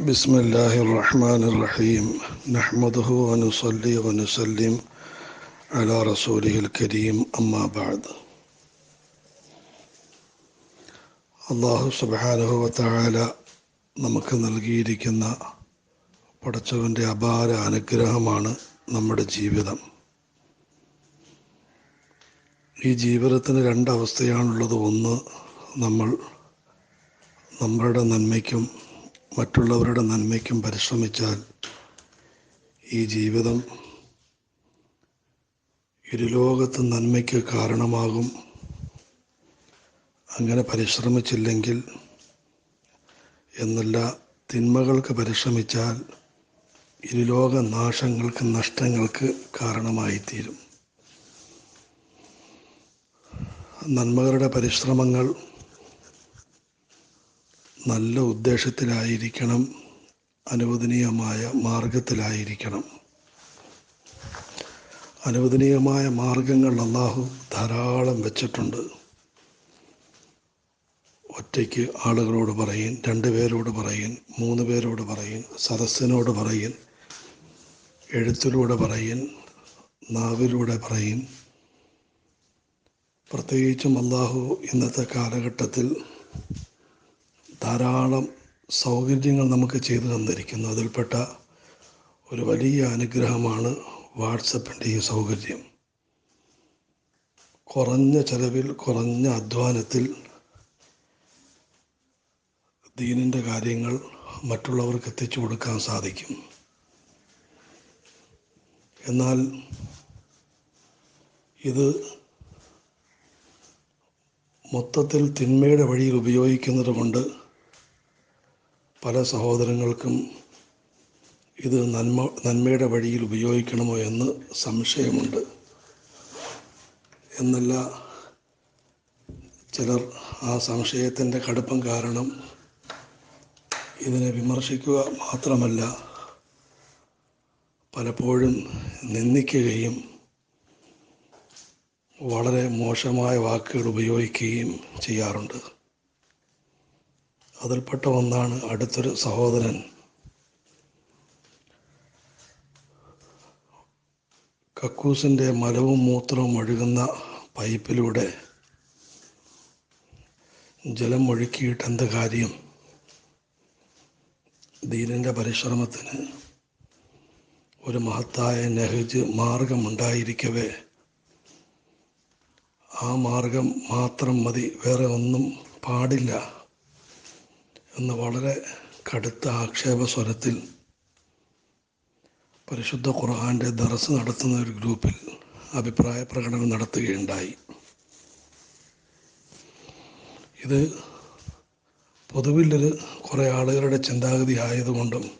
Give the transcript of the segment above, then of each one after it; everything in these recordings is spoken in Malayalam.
بسم الله الرحمن الرحيم نحمده ونصلي ونسلم على رسوله الكريم أما بعد അള്ളാഹു സുബാനുഹുവ താല നമുക്ക് നൽകിയിരിക്കുന്ന പടച്ചവൻ്റെ അപാര അനുഗ്രഹമാണ് നമ്മുടെ ജീവിതം ഈ ജീവിതത്തിന് രണ്ടവസ്ഥയാണുള്ളത് ഒന്ന് നമ്മൾ നമ്മളുടെ നന്മയ്ക്കും മറ്റുള്ളവരുടെ നന്മയ്ക്കും പരിശ്രമിച്ചാൽ ഈ ജീവിതം ഇരുലോകത്ത് നന്മയ്ക്ക് കാരണമാകും. അങ്ങനെ പരിശ്രമിച്ചില്ലെങ്കിൽ എന്നല്ല തിന്മകൾക്ക് പരിശ്രമിച്ചാൽ ഇരുലോക നാശങ്ങൾക്ക് നഷ്ടങ്ങൾക്ക് കാരണമായിത്തീരും. നന്മകളുടെ പരിശ്രമങ്ങൾ നല്ല ഉദ്ദേശത്തിലായിരിക്കണം അനുവദനീയമായ മാർഗത്തിലായിരിക്കണം. അനുവദനീയമായ മാർഗങ്ങൾ അള്ളാഹു ധാരാളം വെച്ചിട്ടുണ്ട്. ഒറ്റയ്ക്ക് ആളുകളോട് പറയും രണ്ട് പേരോട് പറയും മൂന്ന് പേരോട് പറയും സദസ്സിനോട് പറയും എഴുത്തിലൂടെ പറയും നാവിലൂടെ പറയും പ്രത്യേകിച്ചും അള്ളാഹു ഇന്നത്തെ കാലഘട്ടത്തിൽ ധാരാളം സൗകര്യങ്ങൾ നമുക്ക് ചെയ്തു തന്നിരിക്കുന്നു. അതിൽപ്പെട്ട ഒരു വലിയ അനുഗ്രഹമാണ് വാട്സപ്പിന്റെ ഈ സൗകര്യം. കുറഞ്ഞ ചെലവിൽ കുറഞ്ഞ അധ്വാനത്തിൽ ദീനിന്റെ കാര്യങ്ങൾ മറ്റുള്ളവർക്ക് എത്തിച്ചു കൊടുക്കാൻ സാധിക്കും. എന്നാൽ ഇത് മൊത്തത്തിൽ തിന്മയുടെ വഴിയിൽ ഉപയോഗിക്കുന്നത് കൊണ്ട് പല സഹോദരങ്ങൾക്കും ഇത് നന്മ നന്മയുടെ വഴിയിൽ ഉപയോഗിക്കണമോ എന്ന് സംശയമുണ്ട്. എന്നല്ല ചിലർ ആ സംശയത്തിന്റെ കടുപ്പം കാരണം ഇതിനെ വിമർശിക്കുക മാത്രമല്ല പലപ്പോഴും നിന്ദിക്കുകയും വളരെ മോശമായ വാക്കുകൾ ഉപയോഗിക്കുകയും ചെയ്യാറുണ്ട്. അതിൽപ്പെട്ട ഒന്നാണ് അടുത്തൊരു സഹോദരൻ. കക്കൂസിന്റെ മലവും മൂത്രവും ഒഴുകുന്ന പൈപ്പിലൂടെ ജലം ഒഴുക്കിയിട്ട് എന്ത് കാര്യം? ദീനിന്റെ പരിശ്രമത്തിന് ഒരു മഹത്തായ നെഹജ് മാർഗമുണ്ടായിരിക്കവേ. ആ മാർഗം മാത്രം മതി വേറെ ഒന്നും പാടില്ല. എന്ന് വളരെ കടുത്ത ആക്ഷേപ സ്വരത്തിൽ പരിശുദ്ധ ഖുർഹാന്റെ ദറസ് നടത്തുന്ന ഒരു ഗ്രൂപ്പിൽ അഭിപ്രായ പ്രകടനം നടത്തുകയുണ്ടായി. ഇത് പൊതുവിലൊരു കുറേ ആളുകളുടെ ചിന്താഗതി ആയതുകൊണ്ടും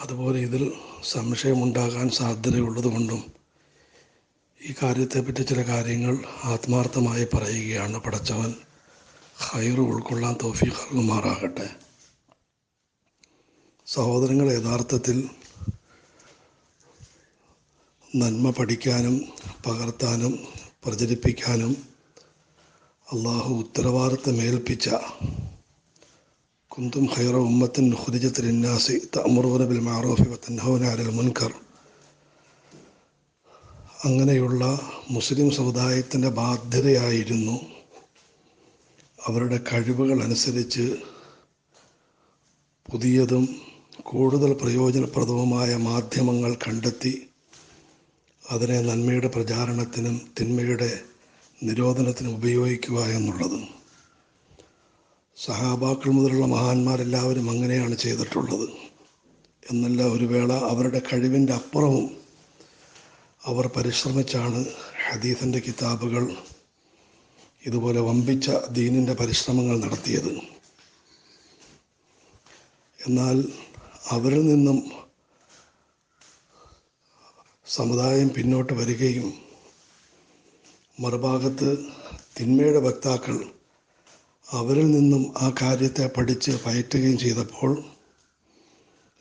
അതുപോലെ ഇതിൽ സംശയമുണ്ടാകാൻ സാധ്യതയുള്ളതുകൊണ്ടും ഈ കാര്യത്തെപ്പറ്റി ചില കാര്യങ്ങൾ ആത്മാർത്ഥമായി പറയുകയാണ് പടച്ചവൻ. ഹൈറ് ഉൾക്കൊള്ളാൻ തോഫീഖ് നൽകുമാറാകട്ടെ. സഹോദരങ്ങൾ യഥാർത്ഥത്തിൽ നന്മ പഠിക്കാനും പകർത്താനും പ്രചരിപ്പിക്കാനും അള്ളാഹു ഉത്തരവാദിത്തമേൽപ്പിച്ച കുന്തും ഹൈറ ഉമ്മത്തിൻ ഹുരിജത്തിനാസി തമുറൂന ബിൽ മാറോഫി വത്തൻഹോനാരൽ മുൻകർ. അങ്ങനെയുള്ള മുസ്ലിം സമുദായത്തിന്റെ ബാധ്യതയായിരുന്നു അവരുടെ കഴിവുകൾ അനുസരിച്ച് പുതിയതും കൂടുതൽ പ്രയോജനപ്രദവുമായ മാധ്യമങ്ങൾ കണ്ടെത്തി അതിനെ നന്മയുടെ പ്രചാരണത്തിനും തിന്മയുടെ നിരോധനത്തിനും ഉപയോഗിക്കുക എന്നുള്ളത്. സഹാബാക്കൾ മുതലുള്ള മഹാന്മാരെല്ലാവരും അങ്ങനെയാണ് ചെയ്തിട്ടുള്ളത്. എന്നല്ല ഒരു വേള അവരുടെ കഴിവിന്റെ അപ്പുറവും അവർ പരിശ്രമിച്ചാണ് ഹദീസിന്റെ കിതാബുകൾ ഇതുപോലെ വമ്പിച്ച ദീനിന്റെ പരിശ്രമങ്ങൾ നടത്തിയത്. എന്നാൽ അവരിൽ നിന്നും സമുദായം പിന്നോട്ട് വരികയും മറുഭാഗത്ത് തിന്മയുടെ വക്താക്കൾ അവരിൽ നിന്നും ആ കാര്യത്തെ പഠിച്ച് പയറ്റുകയും ചെയ്തപ്പോൾ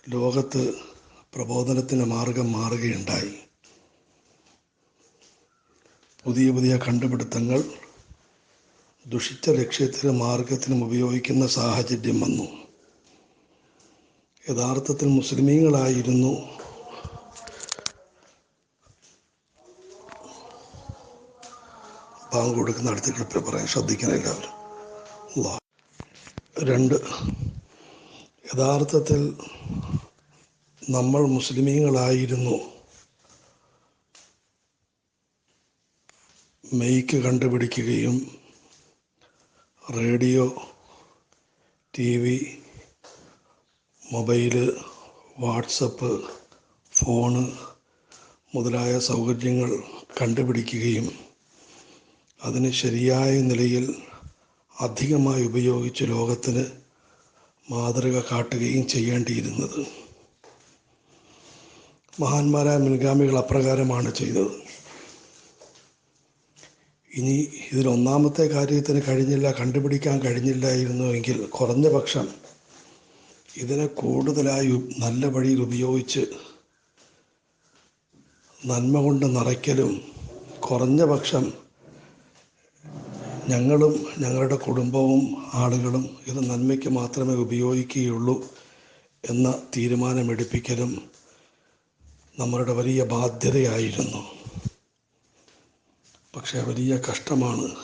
ലോകത്ത് പ്രബോധനത്തിന്റെ മാർഗം മാറുകയുണ്ടായി. പുതിയ പുതിയ കണ്ടുപിടുത്തങ്ങൾ ദുഷിച്ച ലക്ഷ്യത്തിനും മാർഗത്തിനും ഉപയോഗിക്കുന്ന സാഹചര്യം വന്നു. യഥാർത്ഥത്തിൽ മുസ്ലിമീങ്ങളായിരുന്നു. ബാങ്ക് കൊടുക്കുന്ന അടുത്ത ക്ലിപ്പിൽ പറയാൻ ശ്രദ്ധിക്കണം എല്ലാവരും. രണ്ട് യഥാർത്ഥത്തിൽ നമ്മൾ മുസ്ലിമീങ്ങളായിരുന്നു. മെയ്ക്ക് കണ്ടുപിടിക്കുകയും radio T V mobile WhatsApp phone മുതലായ സൗകര്യങ്ങൾ കണ്ടുപിടിക്കുകയും അതിന് ശരിയായ നിലയിൽ അധികമായി ഉപയോഗിച്ച് ലോകത്തിന് മാതൃക കാട്ടുകയും ചെയ്യേണ്ടിയിരുന്നത്. മഹാന്മാരായ മുൻഗാമികൾ അപ്രകാരമാണ് ചെയ്തത്. ഇനി ഇതിൽ ഒന്നാമത്തെ കാര്യത്തിന് കഴിഞ്ഞില്ല കണ്ടുപിടിക്കാൻ കഴിഞ്ഞില്ലായിരുന്നുവെങ്കിൽ കുറഞ്ഞ പക്ഷം ഇതിനെ കൂടുതലായി നല്ല വഴിയിൽ ഉപയോഗിച്ച് നന്മ കൊണ്ട് നിറയ്ക്കലും കുറഞ്ഞ പക്ഷം ഞങ്ങളും ഞങ്ങളുടെ കുടുംബവും ആളുകളും ഇത് നന്മയ്ക്ക് മാത്രമേ ഉപയോഗിക്കുകയുള്ളൂ എന്ന തീരുമാനമെടുപ്പിക്കലും നമ്മളുടെ വലിയ ബാധ്യതയായിരുന്നു. പക്ഷേ വലിയ കഷ്ടമാണ്.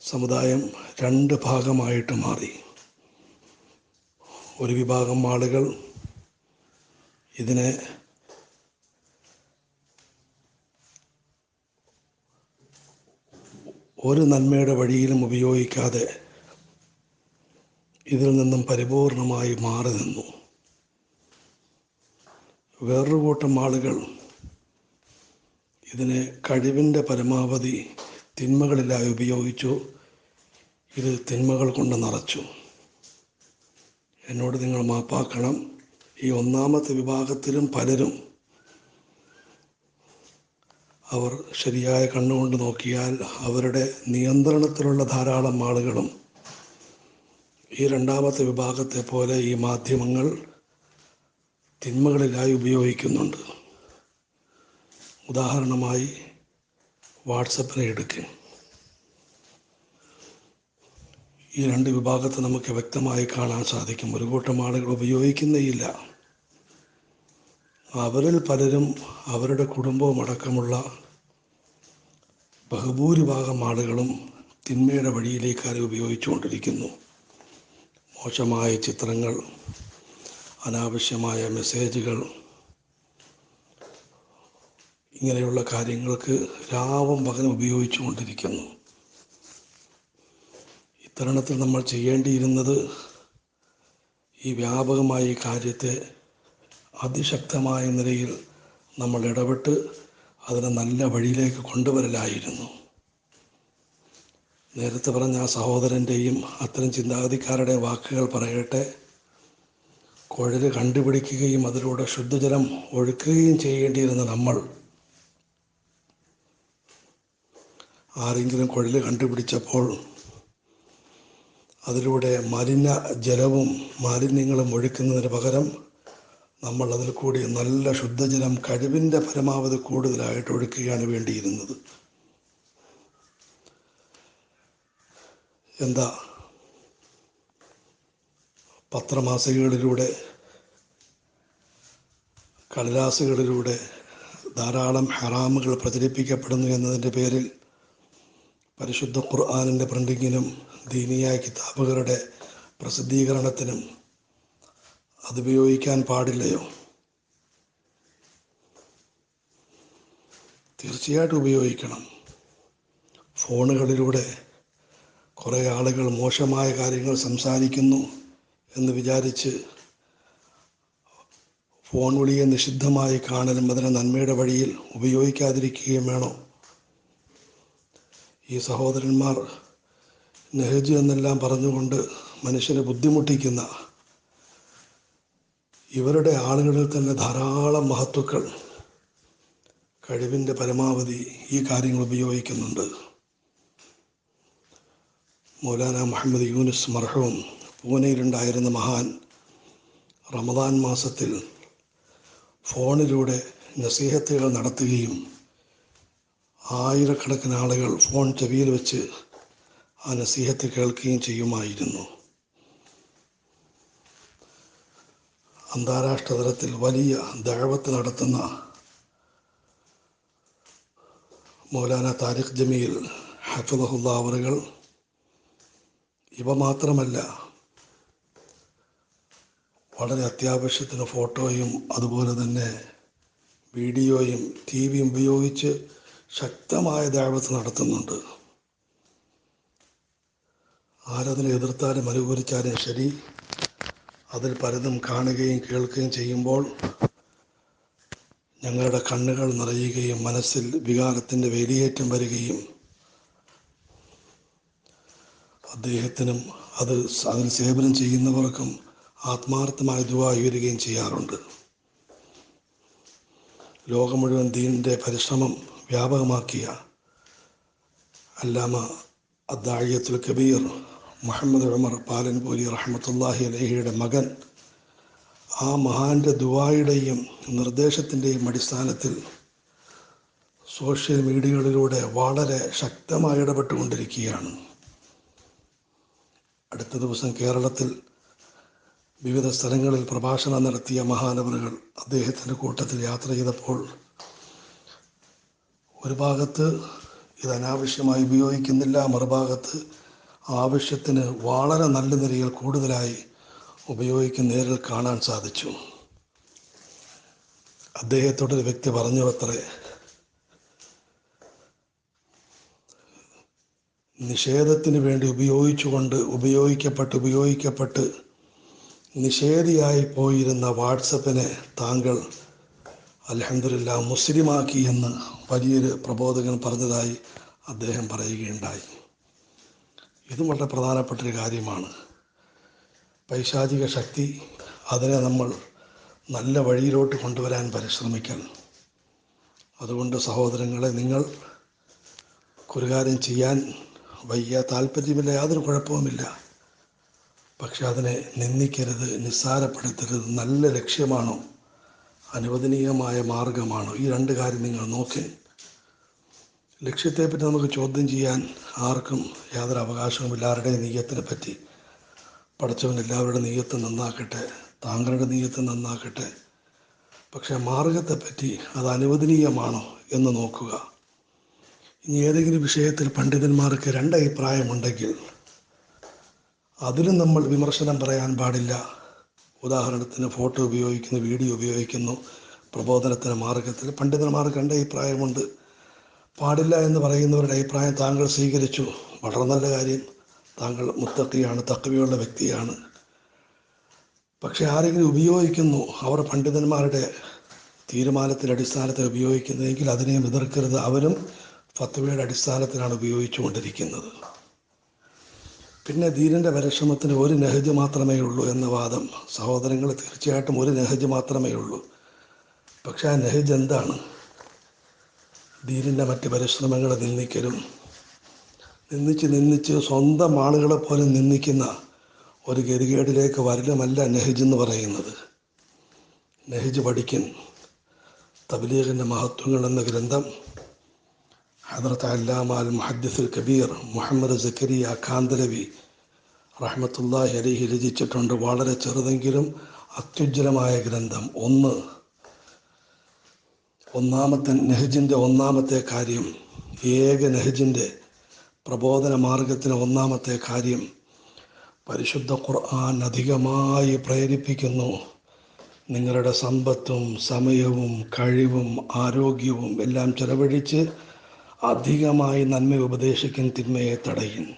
സമുദായം രണ്ട് ഭാഗമായിട്ട് മാറി. ഒരു വിഭാഗം ആളുകൾ ഇതിനെ ഒരു നന്മയുടെ വഴിയിലും ഉപയോഗിക്കാതെ ഇതിൽ നിന്നും പരിപൂർണമായി മാറി നിന്നു. വേറൊരു കൂട്ടം ആളുകൾ ഇതിനെ കഴിവിന്റെ പരമാവധി തിന്മകളിലായി ഉപയോഗിച്ചു. ഇത് തിന്മകൾ കൊണ്ട് നിറച്ചു. എന്നോട് നിങ്ങൾ മാപ്പാക്കണം. ഈ ഒന്നാമത്തെ വിഭാഗത്തിലും പലരും അവർ ശരിയായ കണ്ണുകൊണ്ട് നോക്കിയാൽ അവരുടെ നിയന്ത്രണത്തിലുള്ള ധാരാളം ആളുകളും ഈ രണ്ടാമത്തെ വിഭാഗത്തെ പോലെ ഈ മാധ്യമങ്ങൾ തിന്മകളിലായി ഉപയോഗിക്കുന്നുണ്ട്. ഉദാഹരണമായി വാട്സപ്പിനെ എടുക്കുക ഈ രണ്ട് വിഭാഗത്തെ നമുക്ക് വ്യക്തമായി കാണാൻ സാധിക്കും. ഒരു കൂട്ടം ആളുകൾ ഉപയോഗിക്കുന്നേയില്ല. അവരിൽ പലരും അവരുടെ കുടുംബവും അടക്കമുള്ള ബഹുഭൂരിഭാഗം ആളുകളും തിന്മയുടെ വഴിയിലേക്ക് അത് ഉപയോഗിച്ചുകൊണ്ടിരിക്കുന്നു. മോശമായ ചിത്രങ്ങൾ അനാവശ്യമായ മെസ്സേജുകൾ ഇങ്ങനെയുള്ള കാര്യങ്ങൾക്ക് രാവും പകലും ഉപയോഗിച്ചു കൊണ്ടിരിക്കുന്നു. ഇത്തരണത്തിൽ നമ്മൾ ചെയ്യേണ്ടിയിരുന്നത് ഈ വ്യാപകമായ ഈ കാര്യത്തെ അതിശക്തമായ നിലയിൽ നമ്മൾ ഇടപെട്ട് അതിനെ നല്ല വഴിയിലേക്ക് കൊണ്ടുവരലായിരുന്നു. നേരത്തെ പറഞ്ഞ ആ സഹോദരന്റെയും അത്തരം ചിന്താഗതിക്കാരുടെ വാക്കുകൾ പറയട്ടെ. കുഴൽ കണ്ടുപിടിക്കുകയും അതിലൂടെ ശുദ്ധജലം ഒഴുക്കുകയും ചെയ്യേണ്ടിയിരുന്ന നമ്മൾ ആരെങ്കിലും കുഴൽ കണ്ടുപിടിച്ചപ്പോൾ അതിലൂടെ മലിന ജലവും മാലിന്യങ്ങളും ഒഴുക്കുന്നതിന് പകരം നമ്മൾ അതിൽ കൂടി നല്ല ശുദ്ധജലം കഴിവിന്റെ പരമാവധി കൂടുതലായിട്ട് ഒഴുക്കുകയാണ് വേണ്ടിയിരുന്നത്. എന്താ? പത്രമാസികകളിലൂടെ കടലാസുകളിലൂടെ ധാരാളം ഹറാമുകൾ പ്രചരിപ്പിക്കപ്പെടുന്നു എന്നതിന്റെ പേരിൽ പരിശുദ്ധ ഖുർആാനിന്റെ പ്രിന്റിങ്ങിനും ദീനിയായ കിതാബുകളുടെ പ്രസിദ്ധീകരണത്തിനും അതുപയോഗിക്കാൻ പാടില്ലയോ? തീർച്ചയായിട്ടും ഉപയോഗിക്കണം. ഫോണുകളിലൂടെ കുറേ ആളുകൾ മോശമായ കാര്യങ്ങൾ സംസാരിക്കുന്നു എന്ന് വിചാരിച്ച് ഫോൺ വിളിയെ നിഷിദ്ധമായി കാണലും അതിനെ നന്മയുടെ വഴിയിൽ ഉപയോഗിക്കാതിരിക്കുകയും വേണോ? ഈ സഹോദരന്മാർ നെഹ്ജു എന്നെല്ലാം പറഞ്ഞുകൊണ്ട് മനുഷ്യനെ ബുദ്ധിമുട്ടിക്കുന്ന ഇവരുടെ ആളുകളിൽ തന്നെ ധാരാളം മഹത്വക്കൾ കഴിവിന്റെ പരമാവധി ഈ കാര്യങ്ങൾ ഉപയോഗിക്കുന്നുണ്ട്. മൗലാന മുഹമ്മദ് യൂനിസ് മർഹവും പൂനെയിലുണ്ടായിരുന്ന മഹാൻ റമദാൻ മാസത്തിൽ ഫോണിലൂടെ നസീഹത്തുകൾ നടത്തുകയും ആയിരക്കണക്കിന് ആളുകൾ ഫോൺ ചെവിയിൽ വെച്ച് ആ നസീഹത്ത് കേൾക്കുകയും ചെയ്യുമായിരുന്നു. അന്താരാഷ്ട്ര തലത്തിൽ വലിയ ദഴവത്ത് നടത്തുന്ന മൗലാന താരിഖ് ജമീൽ ഹഫിദഹുല്ല അവറുകൾ ഇവ മാത്രമല്ല വളരെ അത്യാവശ്യത്തിന് ഫോട്ടോയും അതുപോലെ തന്നെ വീഡിയോയും ടി വിയും ഉപയോഗിച്ച് ശക്തമായ ദാവത്ത് നടത്തുന്നുണ്ട്. ആരതിനെ എതിർത്താലും അനുകൂലിച്ചാലും ശരി. അതിൽ പലതും കാണുകയും കേൾക്കുകയും ചെയ്യുമ്പോൾ ഞങ്ങളുടെ കണ്ണുകൾ നിറയുകയും മനസ്സിൽ വികാരത്തിന്റെ വേലിയേറ്റം വരികയും അദ്ദേഹത്തിനും അത് അതിൽ സേവനം ചെയ്യുന്നവർക്കും ആത്മാർത്ഥമായി ദുവ ഉയരുകയും ചെയ്യാറുണ്ട്. ലോകം മുഴുവൻ ദീനിന്റെ പരിശ്രമം വ്യാപകമാക്കിയ അല്ലാമ അദ്ദാഴിയത്തുൽ കബീർ മുഹമ്മദ് ഉമർ പാലൻപൂരി റഹ്മത്തുല്ലാഹി അലഹിയുടെ മകൻ. ആ മഹാന്റെ ദുവായുടെയും നിർദ്ദേശത്തിന്റെയും അടിസ്ഥാനത്തിൽ സോഷ്യൽ മീഡിയകളിലൂടെ വളരെ ശക്തമായി ഇടപെട്ടുകൊണ്ടിരിക്കുകയാണ്. അടുത്ത ദിവസം കേരളത്തിൽ വിവിധ സ്ഥലങ്ങളിൽ പ്രഭാഷണം നടത്തിയ മഹാനവറുകൾ അദ്ദേഹത്തിന്റെ കൂട്ടത്തിൽ യാത്ര ചെയ്തപ്പോൾ ഒരു ഭാഗത്ത് ഇത് അനാവശ്യമായി ഉപയോഗിക്കുന്നില്ല മറുഭാഗത്ത് ആവശ്യത്തിന് വളരെ നല്ല നിലയിൽ കൂടുതലായി ഉപയോഗിക്കുന്ന നേരിൽ കാണാൻ സാധിച്ചു. അദ്ദേഹത്തോടൊരു വ്യക്തി പറഞ്ഞു അത്രേ നിഷേധത്തിന് വേണ്ടി ഉപയോഗിച്ചുകൊണ്ട് ഉപയോഗിക്കപ്പെട്ട് ഉപയോഗിക്കപ്പെട്ട് നിഷേധിയായി പോയിരുന്ന വാട്സപ്പിനെ താങ്കൾ അലഹമില്ല മുസ്ലിമാക്കി എന്ന് വലിയൊരു പ്രബോധകൻ പറഞ്ഞതായി അദ്ദേഹം പറയുകയുണ്ടായി. ഇതും വളരെ പ്രധാനപ്പെട്ടൊരു കാര്യമാണ്. പൈശാചിക ശക്തി അതിനെ നമ്മൾ നല്ല വഴിയിലോട്ട് കൊണ്ടുവരാൻ പരിശ്രമിക്കണം. അതുകൊണ്ട് സഹോദരങ്ങളെ നിങ്ങൾ ഒരു കാര്യം ചെയ്യാൻ വയ്യ താല്പര്യമില്ല യാതൊരു കുഴപ്പവുമില്ല. പക്ഷെ അതിനെ നിന്ദിക്കരുത് നിസ്സാരപ്പെടുത്തരുത് നല്ല ലക്ഷ്യമാണോ? അനുവദനീയമായ മാർഗമാണോ. ഈ രണ്ട് കാര്യം നിങ്ങൾ നോക്കി. ലക്ഷ്യത്തെപ്പറ്റി നമുക്ക് ചോദ്യം ചെയ്യാൻ ആർക്കും യാതൊരു അവകാശവും എല്ലാവരുടെയും നീയത്തിനെ പറ്റി പഠിച്ചവൻ എല്ലാവരുടെ നീയത്ത് നന്നാക്കട്ടെ. താങ്കളുടെ നീയത്ത് നന്നാക്കട്ടെ. പക്ഷേ മാർഗത്തെപ്പറ്റി അത് അനുവദനീയമാണോ എന്ന് നോക്കുക. ഇനി ഏതെങ്കിലും വിഷയത്തിൽ പണ്ഡിതന്മാർക്ക് രണ്ട് അഭിപ്രായമുണ്ടെങ്കിൽ അതിലും നമ്മൾ വിമർശനം പറയാൻ പാടില്ല. ഉദാഹരണത്തിന് ഫോട്ടോ ഉപയോഗിക്കുന്നു വീഡിയോ ഉപയോഗിക്കുന്നു പ്രബോധനത്തിന് മാർഗത്തിൽ. പണ്ഡിതന്മാർ കണ്ട അഭിപ്രായമുണ്ട്. പാടില്ല എന്ന് പറയുന്നവരുടെ അഭിപ്രായം താങ്കൾ സ്വീകരിച്ചു. വളരെ നല്ല കാര്യം. താങ്കൾ മുത്തക്കിയാണ് തക്കവിയുള്ള വ്യക്തിയാണ്. പക്ഷെ ആരെങ്കിലും ഉപയോഗിക്കുന്നു അവർ പണ്ഡിതന്മാരുടെ തീരുമാനത്തിന്റെ അടിസ്ഥാനത്തിൽ ഉപയോഗിക്കുന്നതെങ്കിൽ അതിനെയും എതിർക്കരുത്. അവരും ഫത്വയുടെ അടിസ്ഥാനത്തിലാണ് ഉപയോഗിച്ചു കൊണ്ടിരിക്കുന്നത് പിന്നെ ധീരന്റെ പരിശ്രമത്തിന് ഒരു നെഹജ് മാത്രമേ ഉള്ളൂ എന്ന വാദം. സഹോദരങ്ങൾ തീർച്ചയായിട്ടും ഒരു നെഹജ് മാത്രമേ ഉള്ളൂ. പക്ഷെ ആ നെഹജ് എന്താണ്? ധീരന്റെ മറ്റ് പരിശ്രമങ്ങളെ നിന്ദിക്കലും. നിന്ദിച്ച് നിന്ദിച്ച് സ്വന്തം ആളുകളെ പോലും നിന്ദിക്കുന്ന ഒരു ഗതികേടിലേക്ക് വരലുമല്ല നെഹജ് എന്ന് പറയുന്നത്. നെഹജ് പഠിക്കൻ തബ്ലീഗിന്റെ മഹത്വങ്ങൾ എന്ന ഗ്രന്ഥം ഹദ്രത്ത് അല്ലാമ അൽ മുഹദ്ദിസുൽ കബീർ മുഹമ്മദ് സക്കരിയ കാന്തലവി റഹ്മത്തുല്ലാഹി അലിഹി രചിച്ചിട്ടുണ്ട്. വളരെ ചെറുതെങ്കിലും അത്യുജ്വലമായ ഗ്രന്ഥം. ഒന്ന് ഒന്നാമത്തെ നെഹജിന്റെ ഒന്നാമത്തെ കാര്യം ഏക നെഹജിന്റെ പ്രബോധന മാർഗത്തിന് ഒന്നാമത്തെ കാര്യം പരിശുദ്ധ ഖുർആൻ അധികമായി പ്രേരിപ്പിക്കുന്നു. നിങ്ങളുടെ സമ്പത്തും സമയവും കഴിവും ആരോഗ്യവും എല്ലാം ചെലവഴിച്ച് അധികമായി നന്മ ഉപദേശിക്കും തിന്മയെ തടയും.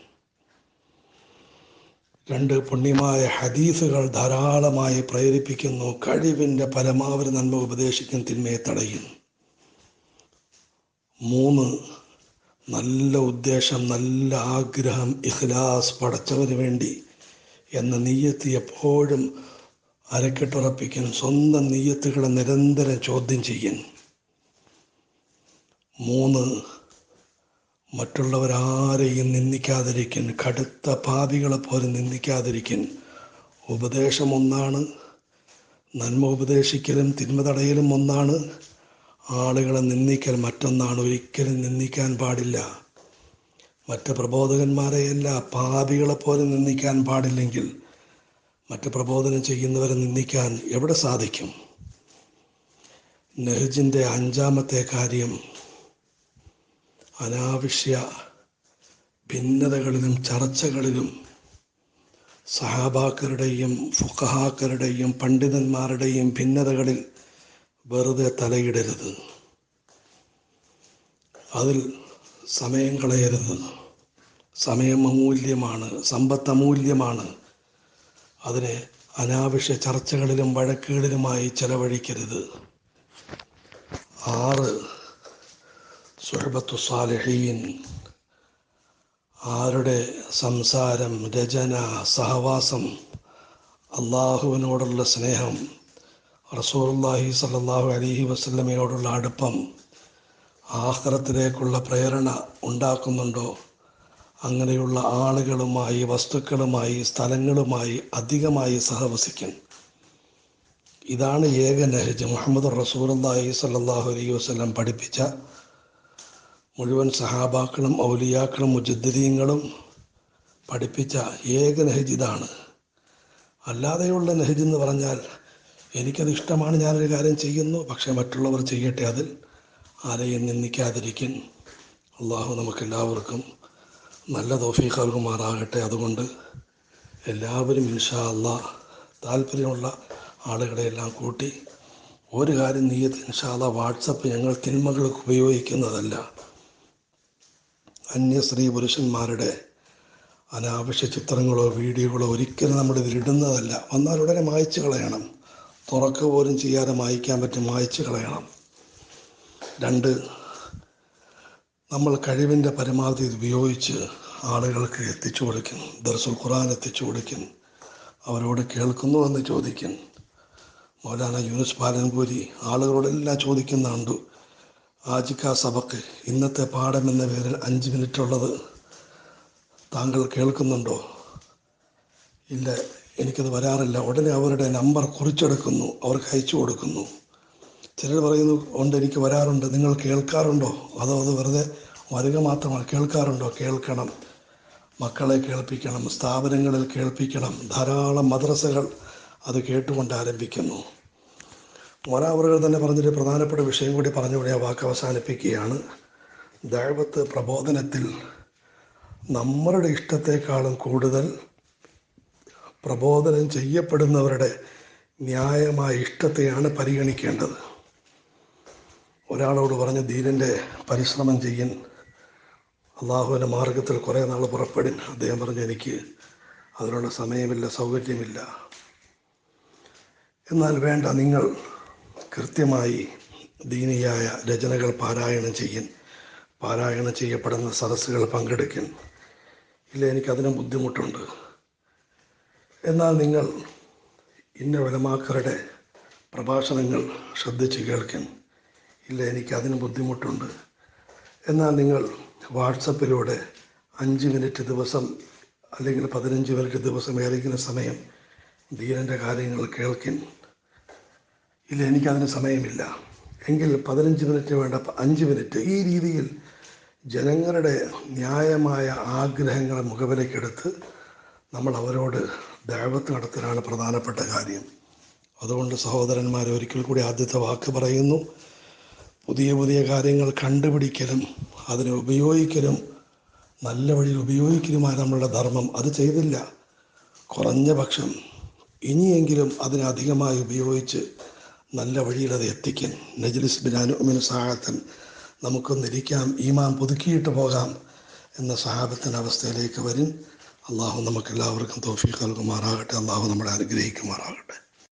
രണ്ട് പുണ്യമായ ഹദീസുകൾ ധാരാളമായി പ്രേരിപ്പിക്കുന്നു. കഴിവിന്റെ പരമാവധി നന്മ ഉപദേശിക്കും തിന്മയെ തടയും. മൂന്ന് നല്ല ഉദ്ദേശം നല്ല ആഗ്രഹം ഇഖ്ലാസ് പടച്ചവന് വേണ്ടി എന്ന നീയത്ത് എപ്പോഴും അരക്കെട്ടുറപ്പിക്കും. സ്വന്തം നീയത്തുകളെ നിരന്തരം ചോദ്യം ചെയ്യും. മൂന്ന് മറ്റുള്ളവരാരെയും നിന്ദിക്കാതിരിക്കൻ കടുത്ത പാപികളെ പോലും നിന്ദിക്കാതിരിക്കൻ ഉപദേശം ഒന്നാണ്. നന്മ ഉപദേശിക്കലും തിന്മ തടയലും ഒന്നാണ്. ആളുകളെ നിന്ദിക്കൽ മറ്റൊന്നാണ്. ഒരിക്കലും നിന്ദിക്കാൻ പാടില്ല. മറ്റ് പ്രബോധകന്മാരെയല്ല പാപികളെ പോലും നിന്ദിക്കാൻ പാടില്ലെങ്കിൽ മറ്റ് പ്രബോധനം ചെയ്യുന്നവരെ നിന്ദിക്കാൻ എവിടെ സാധിക്കും? നെഹ്ജിന്റെ അഞ്ചാമത്തെ കാര്യം അനാവശ്യ ഭിന്നതകളിലും ചർച്ചകളിലും സഹാബാക്കളുടെയും ഫുഖഹാക്കളുടെയും പണ്ഡിതന്മാരുടെയും ഭിന്നതകളിൽ വെറുതെ തലയിടരുത്. അതിൽ സമയം കളയരുത്. സമയം അമൂല്യമാണ് സമ്പത്ത് അമൂല്യമാണ്. അതിനെ അനാവശ്യ ചർച്ചകളിലും വഴക്കുകളിലുമായി ചെലവഴിക്കരുത്. ആറ് സുഹബത്തു സാലിഹീൻ. ആരുടെ സംസാരം രചന സഹവാസം അള്ളാഹുവിനോടുള്ള സ്നേഹം റസൂർല്ലാഹി സലാഹു അലൈഹി വസ്ലമയോടുള്ള അടുപ്പം ആഹ്റത്തിലേക്കുള്ള പ്രേരണ ഉണ്ടാക്കുന്നുണ്ടോ? അങ്ങനെയുള്ള ആളുകളുമായി വസ്തുക്കളുമായി സ്ഥലങ്ങളുമായി അധികമായി സഹവസിക്കും. ഇതാണ് ഏക നഹജ്. മുഹമ്മദ് റസൂലുള്ളാഹി സല്ലാഹു അലൈഹി വസ്ലം പഠിപ്പിച്ച മുഴുവൻ സഹാബാക്കളും ഔലിയാക്കളും മുജദ്ദീങ്ങളും പഠിപ്പിച്ച ഏക നെഹജ് അല്ലാതെയുള്ള നെഹജ് എന്ന് പറഞ്ഞാൽ എനിക്കത് ഇഷ്ടമാണ് ഞാനൊരു കാര്യം ചെയ്യുന്നു പക്ഷേ മറ്റുള്ളവർ ചെയ്യട്ടെ അതിൽ ആരെയും നിന്ദിക്കാതിരിക്കും അള്ളാഹു നമുക്കെല്ലാവർക്കും നല്ല തോഫീക്കാർക്കുമാറാകട്ടെ അതുകൊണ്ട് എല്ലാവരും ഇൻഷാ അള്ളാ താല്പര്യമുള്ള ആളുകളെ എല്ലാം കൂട്ടി ഒരു കാര്യം നീയത്ത് അള്ളാ വാട്സപ്പ് ഞങ്ങൾ തിന്മകൾക്ക് ഉപയോഗിക്കുന്നതല്ല. അന്യ സ്ത്രീ പുരുഷന്മാരുടെ അനാവശ്യ ചിത്രങ്ങളോ വീഡിയോകളോ ഒരിക്കലും നമ്മൾ ഇതിലിടുന്നതല്ല വന്നാൽ ഉടനെ മായ്ച്ചു കളയണം. തുറക്ക പോലും ചെയ്യാതെ മായ്ക്കാൻ പറ്റും. മായ്ച്ചു കളയണം. രണ്ട് നമ്മൾ കഴിവിന്റെ പരമാവധി ഉപയോഗിച്ച് ആളുകൾക്ക് എത്തിച്ചു കൊടുക്കും. ദർസുൽ ഖുറാൻ എത്തിച്ചു കൊടുക്കും. അവരോട് കേൾക്കുന്നു എന്ന് ചോദിക്കും. മൗലാന യൂനുസ് പാലൻപൂരി ആളുകളോടെല്ലാം ചോദിക്കുന്നുണ്ട് ആജിക്ക സബക്ക് ഇന്നത്തെ പാഠം എന്ന പേരിൽ അഞ്ച് മിനിറ്റ് ഉള്ളത് താങ്കൾ കേൾക്കുന്നുണ്ടോ? ഇല്ല എനിക്കത് വരാറില്ല. ഉടനെ അവരുടെ നമ്പർ കുറിച്ചെടുക്കുന്നു അവർക്ക് അയച്ചു കൊടുക്കുന്നു. ചിലർ പറയുന്നു ഉണ്ട് എനിക്ക് വരാറുണ്ട്. നിങ്ങൾ കേൾക്കാറുണ്ടോ? അതോ അത് വെറുതെ വരിക മാത്രമാണ്? കേൾക്കാറുണ്ടോ? കേൾക്കണം. മക്കളെ കേൾപ്പിക്കണം സ്ഥാപനങ്ങളിൽ കേൾപ്പിക്കണം. ധാരാളം മദ്രസകൾ അത് കേട്ടുകൊണ്ട് ആരംഭിക്കുന്നു. മോനാവറുകൾ തന്നെ പറഞ്ഞൊരു പ്രധാനപ്പെട്ട വിഷയം കൂടി പറഞ്ഞുകൂടി ആ വാക്ക് അവസാനിപ്പിക്കുകയാണ്. ദൈവത്ത് പ്രബോധനത്തിൽ നമ്മളുടെ ഇഷ്ടത്തെക്കാളും കൂടുതൽ പ്രബോധനം ചെയ്യപ്പെടുന്നവരുടെ ന്യായമായ ഇഷ്ടത്തെയാണ് പരിഗണിക്കേണ്ടത്. ഒരാളോട് പറഞ്ഞ് ധീരന്റെ പരിശ്രമം ചെയ്യൻ അള്ളാഹുവിന്റെ മാർഗത്തിൽ കുറേ നാൾ പുറപ്പെടും. അദ്ദേഹം പറഞ്ഞു എനിക്ക് അതിനുള്ള സമയമില്ല സൗകര്യമില്ല. എന്നാൽ വേണ്ട നിങ്ങൾ കൃത്യമായി ദീനിയായ രചനകൾ പാരായണം ചെയ്യൻ പാരായണം ചെയ്യപ്പെടുന്ന സദസ്സുകൾ പങ്കെടുക്കൻ ഇല്ല എനിക്കതിനും ബുദ്ധിമുട്ടുണ്ട്. എന്നാൽ നിങ്ങൾ ഇന്ന വിലമാക്കരുടെ പ്രഭാഷണങ്ങൾ ശ്രദ്ധിച്ച് കേൾക്കൻ ഇല്ല എനിക്ക് അതിന് ബുദ്ധിമുട്ടുണ്ട്. എന്നാൽ നിങ്ങൾ വാട്സപ്പിലൂടെ അഞ്ച് മിനിറ്റ് ദിവസം അല്ലെങ്കിൽ പതിനഞ്ച് മിനിറ്റ് ദിവസം ഏതെങ്കിലും സമയം ധീരന്റെ കാര്യങ്ങൾ കേൾക്കിൻ ഇല്ല എനിക്കതിന് സമയമില്ല. എങ്കിൽ പതിനഞ്ച് മിനിറ്റ് വേണ്ട അഞ്ച് മിനിറ്റ്. ഈ രീതിയിൽ ജനങ്ങളുടെ ന്യായമായ ആഗ്രഹങ്ങളെ മുഖവിലക്കെടുത്ത് നമ്മൾ അവരോട് ദൈവത്ത് നടത്തലാണ് പ്രധാനപ്പെട്ട കാര്യം. അതുകൊണ്ട് സഹോദരന്മാർ ഒരിക്കൽ കൂടി ആദ്യത്തെ വാക്ക് പറയുന്നു. പുതിയ പുതിയ കാര്യങ്ങൾ കണ്ടുപിടിക്കലും അതിനെ ഉപയോഗിക്കലും നല്ല വഴിയിൽ ഉപയോഗിക്കലുമായ നമ്മളുടെ ധർമ്മം അത് ചെയ്തില്ല. കുറഞ്ഞ പക്ഷം ഇനിയെങ്കിലും അതിനധികമായി ഉപയോഗിച്ച് നല്ല വഴിയിൽ അത് എത്തിക്കും. നജ്ലിസ് ബിനാനുമിന് സഹായത്തൻ നമുക്കൊന്നിരിക്കാം ഈമാൻ പുതുക്കിയിട്ട് പോകാം എന്ന സഹാബത്തിന്റെ അവസ്ഥയിലേക്ക് വരും. അള്ളാഹു നമുക്കെല്ലാവർക്കും തോഫീഖ് നൽകുമാറാകട്ടെ. അള്ളാഹു നമ്മളെ അനുഗ്രഹിക്കുമാറാകട്ടെ.